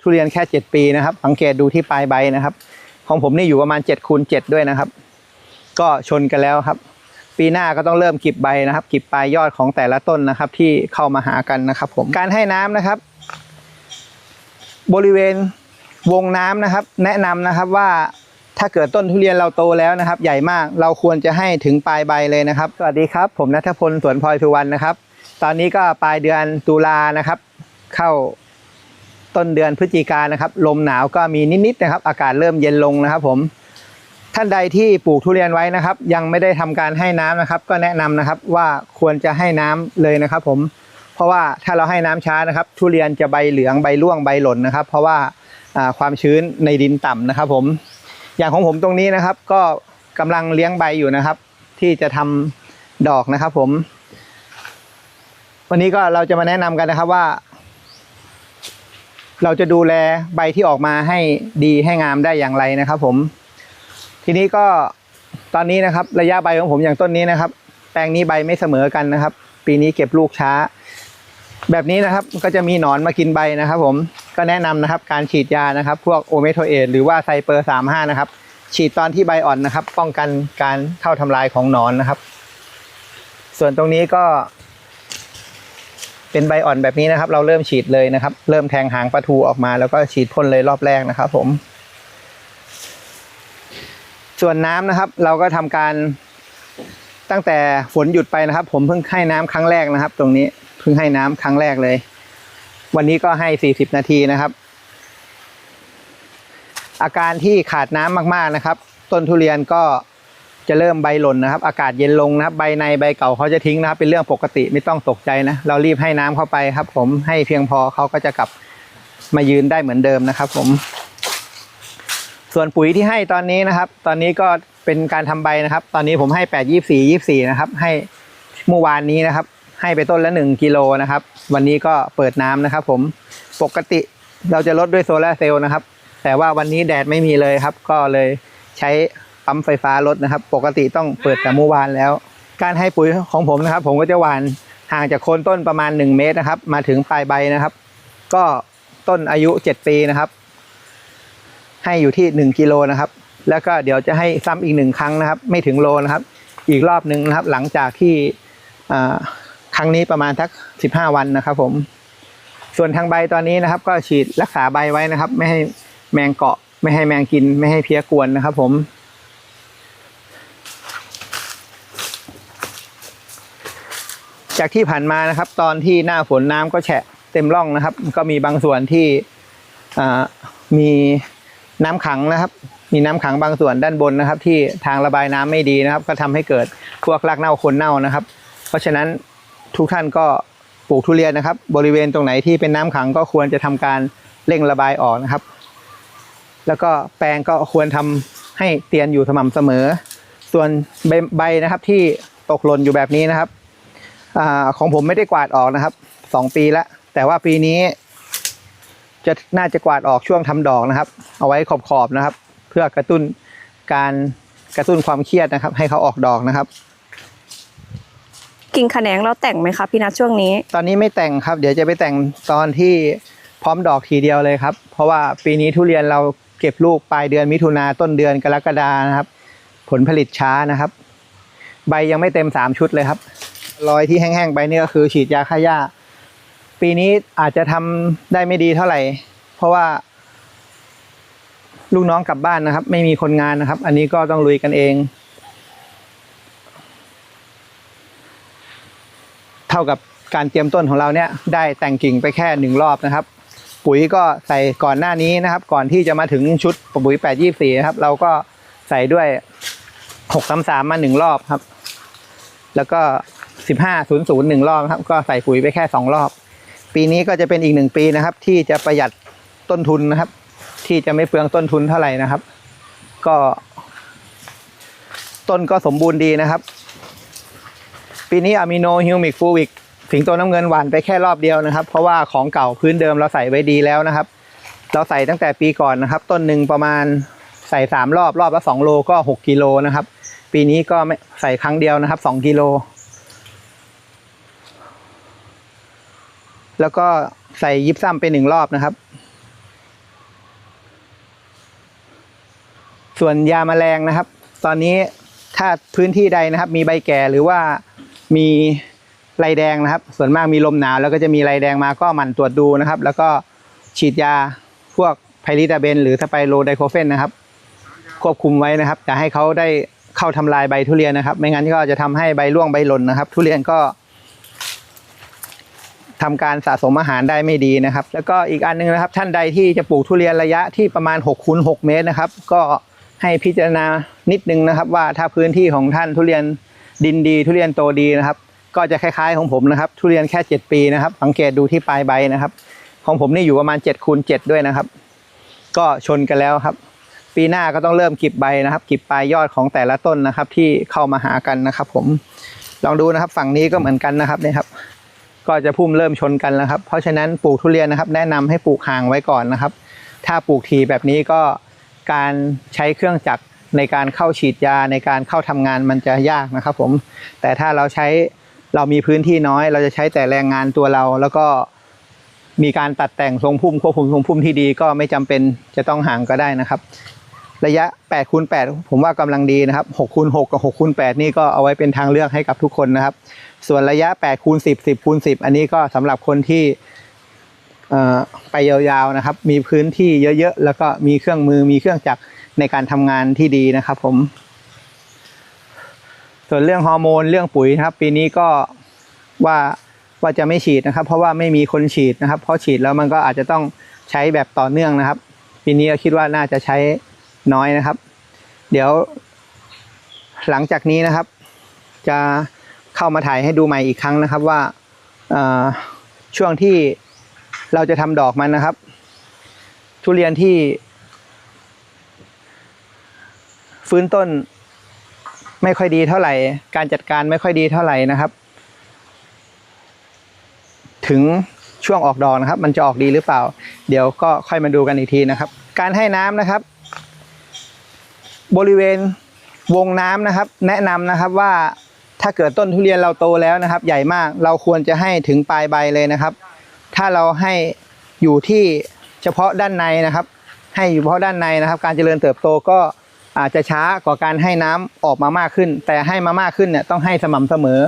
ทุเรียนแค่เจ็ดปีนะครับ สังเกตดูที่ปลายใบนะครับ ของผมนี่อยู่ประมาณเจ็ดคูณเจ็ดด้วยนะครับ ก็ชนกันแล้วครับ ปีหน้าก็ต้องเริ่มกิบใบนะครับ กิบปลายยอดของแต่ละต้นนะครับ ที่เข้ามาหากันนะครับ ผมการให้น้ำนะครับ บริเวณวงน้ำนะครับ แนะนำนะครับว่าถ้าเกิดต้นทุเรียนเราโตแล้วนะครับ ใหญ่มากเราควรจะให้ถึงปลายใบเลยนะครับ สวัสดีครับ ผมนัทพลสวนพลอยสุวรรณนะครับ ตอนนี้ก็ปลายเดือนตุลานะครับ เข้า ต้นเดือนพฤศจิกายนนะครับ ลมหนาวก็มีนิดๆนะครับ อากาศเริ่มเย็นลงนะครับผมท่านใดที่ปลูกทุเรียนไว้นะครับ ยังไม่ได้ทำการให้น้ำนะครับ ก็แนะนำนะครับว่าควรจะให้น้ำเลยนะครับ ผม เพราะว่าถ้าเราให้น้ำช้านะครับ ทุเรียนจะใบเหลืองใบร่วงใบหล่นนะครับ เพราะว่าอ่าความชื้นในดินต่ำนะครับ ผม อย่างของผมตรงนี้นะครับ ก็กำลังเลี้ยงใบอยู่นะครับ ที่จะทำดอกนะครับ ผม วันนี้ก็เราจะมาแนะนำกันนะครับว่า เราจะดูแลใบที่ออกมาให้ดีให้งามได้อย่างไรนะครับผม ทีนี้ก็ตอนนี้นะครับ ระยะใบของผมอย่างต้นนี้นะครับ แปลงนี้ใบไม่เสมอกันนะครับ ปีนี้เก็บลูกช้า แบบนี้นะครับก็จะมีหนอนมากินใบนะครับ ผมก็แนะนำนะครับ การฉีดยานะครับ พวกโอเมโทเอหรือว่าไซเปอร์สามห้านะครับ ฉีดตอนที่ใบอ่อนนะครับ ป้องกันการเข้าทำลายของหนอนนะครับ ส่วนตรงนี้ก็ เป็นใบอ่อนแบบนี้นะครับ เราเริ่มฉีดเลยนะครับ เริ่มแทงหางปลาทูออกมา แล้วก็ฉีดพ่นเลยรอบแรกนะครับ ผม ส่วนน้ำนะครับ เราก็ทำการตั้งแต่ฝนหยุดไปนะครับ ผมเพิ่งให้น้ำครั้งแรกนะครับ ตรงนี้เพิ่งให้น้ำครั้งแรกเลย วันนี้ก็ให้สี่สิบนาทีนะครับ อาการที่ขาดน้ำมากๆนะครับ ต้นทุเรียนก็ จะเริ่มใบหล่นนะครับ อากาศเย็นลงนะครับ ใบในใบเก่าเขาจะทิ้งนะครับ เป็นเรื่องปกติไม่ต้องตกใจนะ เรารีบให้น้ำเข้าไปครับ ผมให้เพียงพอเขาก็จะกลับมายืนได้เหมือนเดิมนะครับ ผม ส่วนปุ๋ยที่ให้ตอนนี้นะครับ ตอนนี้ก็เป็นการทำใบนะครับ ตอนนี้ผมให้แปดยี่สี่ยี่สี่นะครับ ให้เมื่อวานนี้นะครับ ให้ไปต้นละหนึ่งกิโลนะครับ วันนี้ก็เปิดน้ำนะครับ ผมปกติเราจะลดด้วยโซลาเซลล์นะครับ แต่ว่าวันนี้แดดไม่มีเลยครับ ก็เลยใช้ ปั๊มไฟฟ้าลดนะครับ ปกติต้องเปิดแต่เมื่อวานแล้ว การให้ปุ๋ยของผมนะครับ ผมก็จะหว่านห่างจากโคนต้นประมาณ 1 เมตรนะครับ มาถึงปลายใบนะครับ ก็ต้นอายุ 7 ปีนะครับ ให้อยู่ที่ 1กิโลนะครับ แล้วก็เดี๋ยวจะให้ซ้ำอีกหนึ่งครั้งนะครับ ไม่ถึงโลนะครับ อีกรอบหนึ่งนะครับ หลังจากที่ครั้งนี้ประมาณสัก 15 วันนะครับ ผม ส่วนทางใบตอนนี้นะครับ ก็ฉีดรักษาใบไว้นะครับ ไม่ให้แมงเกาะ ไม่ให้แมงกิน ไม่ให้เพี้ยกวนนะครับ ผม จากที่ผ่านมานะครับ ตอนที่หน้าฝนน้ำก็แฉะเต็มร่องนะครับ ก็มีบางส่วนที่มีน้ำขังนะครับ มีน้ำขังบางส่วนด้านบนนะครับ ที่ทางระบายน้ำไม่ดีนะครับ ก็ทำให้เกิดพวกรากเน่าคนเน่านะครับ เพราะฉะนั้นทุกท่านก็ปลูกทุเรียนนะครับ บริเวณตรงไหนที่เป็นน้ำขังก็ควรจะทำการเร่งระบายออกนะครับ แล้วก็แปลงก็ควรทำให้เตียนอยู่สม่ำเสมอ ส่วนใบนะครับที่ตกหล่นอยู่แบบนี้นะครับ อาของผมไม่ได้กวาดออกนะครับสองปีแล้วแต่ว่าปีนี้ จะน่าจะกวาดออกช่วงทำดอกนะครับ เอาไว้ขอบๆนะครับ เพื่อกระตุ้นการกระตุ้นความเครียดนะครับ ให้เขาออกดอกนะครับ กิ่งแขนงเราแต่งไหมคะพี่นัทช่วงนี้ ตอนนี้ไม่แต่งครับ เดี๋ยวจะไปแต่งตอนที่พร้อมดอกทีเดียวเลยครับ เพราะว่าปีนี้ทุเรียนเราเก็บลูกปลายเดือนมิถุนาต้นเดือนกรกฎานะครับ ผลผลิตช้านะครับ ใบยังไม่เต็มสามชุดเลยครับ รอยที่แห้งๆไปนี่ก็คือ ฉีดยาฆ่าหญ้า ปีนี้อาจจะทำได้ไม่ดีเท่าไหร่ เพราะว่า ลูกน้องกลับบ้านนะครับ ไม่มีคนงานนะครับ อันนี้ก็ต้องลุยกันเอง เท่ากับการเตรียมต้นของเราเนี่ย ได้แต่งกิ่งไปแค่หนึ่งรอบนะครับ ปุ๋ยก็ใส่ก่อนหน้านี้นะครับ ก่อนที่จะมาถึงชุดปุ๋ยแปดยี่สี่นะครับ เราก็ใส่ด้วยหกสามสามมาหนึ่งรอบครับ แล้วก็ สิบห้าศูนย์ศูนย์หนึ่งรอบครับ ก็ใส่ปุ๋ยไปแค่สองรอบ ปีนี้ก็จะเป็นอีกหนึ่งปีนะครับ ที่จะประหยัดต้นทุนนะครับ ที่จะไม่เปลืองต้นทุนเท่าไหร่นะครับ ก็ ต้นก็สมบูรณ์ดีนะครับ ปีนี้อะมิโนฮิวมิกฟูวิกสิงโตน้ำเงินหวานไปแค่รอบเดียวนะครับ เพราะว่าของเก่าพื้นเดิมเราใส่ไว้ดีแล้วนะครับ เราใส่ตั้งแต่ปีก่อนนะครับ ต้นหนึ่งประมาณใส่สามรอบรอบละสองโลก็หกกิโลนะครับ ปีนี้ก็ใส่ครั้งเดียวนะครับสองกิโล แล้วก็ใส่ยิบซ้ำไปหนึ่งรอบนะครับ ส่วนยามแมลงนะครับ ตอนนี้ถ้าพื้นที่ใดนะครับ มีใบแก่หรือว่ามีไรแดงนะครับ ส่วนมากมีลมหนาวแล้วก็จะมีไรแดงมาก็หมั่นตรวจดูนะครับ แล้วก็ฉีดยาพวกไพริตาเบน หรือสไปโรไดโคเฟนนะครับ ควบคุมไว้นะครับอย่าให้เขาได้เข้าทำลายใบทุเรียนนะครับ ไม่งั้นก็จะทำให้ใบร่วงใบหล่นนะครับ ทุเรียนก็ ทำการสะสมอาหารได้ไม่ดีนะครับ แล้วก็อีกอันหนึงนะครับ ท่านใดที่จะปลูกทุเรียนระยะที่ประมาณ6คูณ6เมตรนะครับ ก็ให้พิจารณานิดนึงนะครับ ว่าถ้าพื้นที่ของท่านทุเรียนดินดี ทุเรียนโตดีนะครับ ก็จะคล้ายๆของผมนะครับ ทุเรียนแค่ 7 ปีนะครับ สังเกตดูที่ปลายใบนะครับ ของผมนี่อยู่ประมาณ7คูณ7ด้วยนะครับ ก็ชนกันแล้วครับ ปีหน้าก็ต้องเริ่มกิบใบนะครับ กิบปลายยอดของแต่ละต้นนะครับ ที่เข้ามาหากันนะครับ ผมลองดูนะครับ ฝั่งนี้ก็เหมือนกันนะครับเนี่ยครับ ก็จะพุ่มเริ่มชนกันแล้วครับ เพราะฉะนั้นปลูกทุเรียนนะครับ แนะนำให้ปลูกห่างไว้ก่อนนะครับ ถ้าปลูกทีแบบนี้ก็การใช้เครื่องจักรในการเข้าฉีดยาในการเข้าทำงานมันจะยากนะครับ ผม แต่ถ้าเราใช้เรามีพื้นที่น้อย เราจะใช้แต่แรงงานตัวเรา แล้วก็มีการตัดแต่งทรงพุ่มควบคุมทรงพุ่มที่ดีก็ไม่จำเป็นจะต้องห่างก็ได้นะครับ ระยะ8คูณ8ผมว่ากำลังดีนะครับ6คูณ6กับ6คูณ8นี่ก็เอาไว้เป็นทางเลือกให้กับทุกคนนะครับ ส่วนระยะ8คูณ10 10คูณ10 อันนี้ก็สำหรับคนที่ไปยาวๆนะครับ มีพื้นที่เยอะๆ แล้วก็มีเครื่องมือมีเครื่องจักรในการทำงานที่ดีนะครับผม ส่วนเรื่องฮอร์โมนเรื่องปุ๋ยนะครับ ปีนี้ก็ว่าว่าจะไม่ฉีดนะครับ เพราะว่าไม่มีคนฉีดนะครับ เพราะฉีดแล้วมันก็อาจจะต้องใช้แบบต่อเนื่องนะครับ ปีนี้ก็คิดว่าน่าจะใช้ น้อยนะครับ เดี๋ยว หลังจากนี้นะครับ จะเข้ามาถ่ายให้ดูใหม่อีกครั้งนะครับว่าช่วงที่เราจะทำดอกมันนะครับ ทุเรียนที่ ฟื้นต้นไม่ค่อยดีเท่าไหร่ การจัดการไม่ค่อยดีเท่าไหร่นะครับ ถึงช่วงออกดอกนะครับ มันจะออกดีหรือเปล่า เดี๋ยวก็ค่อยมาดูกันอีกทีนะครับ การให้น้ำนะครับ บริเวณวงน้ำนะครับ แนะนำนะครับว่าถ้าเกิดต้นทุเรียนเราโตแล้วนะครับ ใหญ่มากเราควรจะให้ถึงปลายใบเลยนะครับ ถ้าเราให้อยู่ที่เฉพาะด้านในนะครับ ให้อยู่เฉพาะด้านในนะครับ การเจริญเติบโตก็อาจจะช้ากว่าการให้น้ำออกมามากขึ้น แต่ให้มามากขึ้นเนี่ยต้องให้สม่ำเสมอ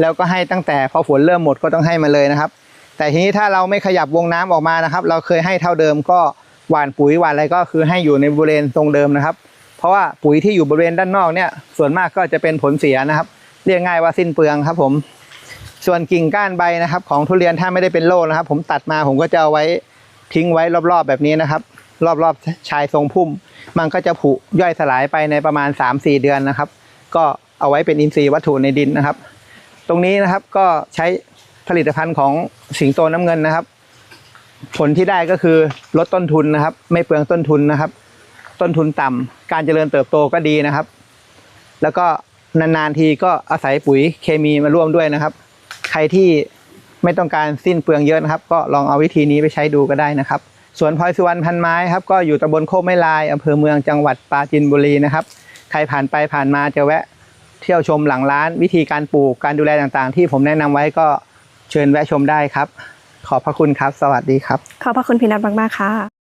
แล้วก็ให้ตั้งแต่พอฝนเริ่มหมดก็ต้องให้มาเลยนะครับ แต่ทีนี้ถ้าเราไม่ขยับวงน้ำออกมานะครับ เราเคยให้เท่าเดิมก็หว่านปุ๋ยหว่านอะไรก็คือให้อยู่ในบริเวณตรงเดิมนะครับ เพราะว่าปุ๋ยที่อยู่บริเวณด้านนอกเนี่ยส่วนมากก็จะเป็นผลเสียนะครับ เรียกง่ายว่าสิ้นเปลืองครับผม ส่วนกิ่งก้านใบนะครับ ของทุเรียนถ้าไม่ได้เป็นโล่นะครับ ผมตัดมาผมก็จะเอาไว้ทิ้งไว้รอบๆแบบนี้นะครับ รอบๆชายทรงพุ่ม มันก็จะผุย่อยสลายไปในประมาณ 3-4 เดือนนะครับ ก็เอาไว้เป็นอินทรีย์วัตถุในดินนะครับ ตรงนี้นะครับก็ใช้ผลิตภัณฑ์ของสิงโตน้ำเงินนะครับ ผลที่ได้ก็คือลดต้นทุนนะครับ ไม่เปลืองต้นทุนนะครับ ต้นทุนต่ำการเจริญเติบโตก็ดีนะครับ แล้วก็นานๆทีก็อาศัยปุ๋ยเคมีมาร่วมด้วยนะครับ ใครที่ไม่ต้องการสิ้นเปลืองเยอะนะครับ ก็ลองเอาวิธีนี้ไปใช้ดูก็ได้นะครับสวนพลอยสุวรรณพันไม้ครับก็อยู่ตำบลโคกไม้ลายอำเภอเมืองจังหวัดปราจีนบุรีนะครับ ใครผ่านไปผ่านมาจะแวะเที่ยวชมหลังร้าน วิธีการปลูกการดูแลต่างๆ ที่ผมแนะนำไว้ก็เชิญแวะชมได้ครับ ขอบพระคุณครับ สวัสดีครับ ขอบพระคุณพี่นัทมากๆค่ะ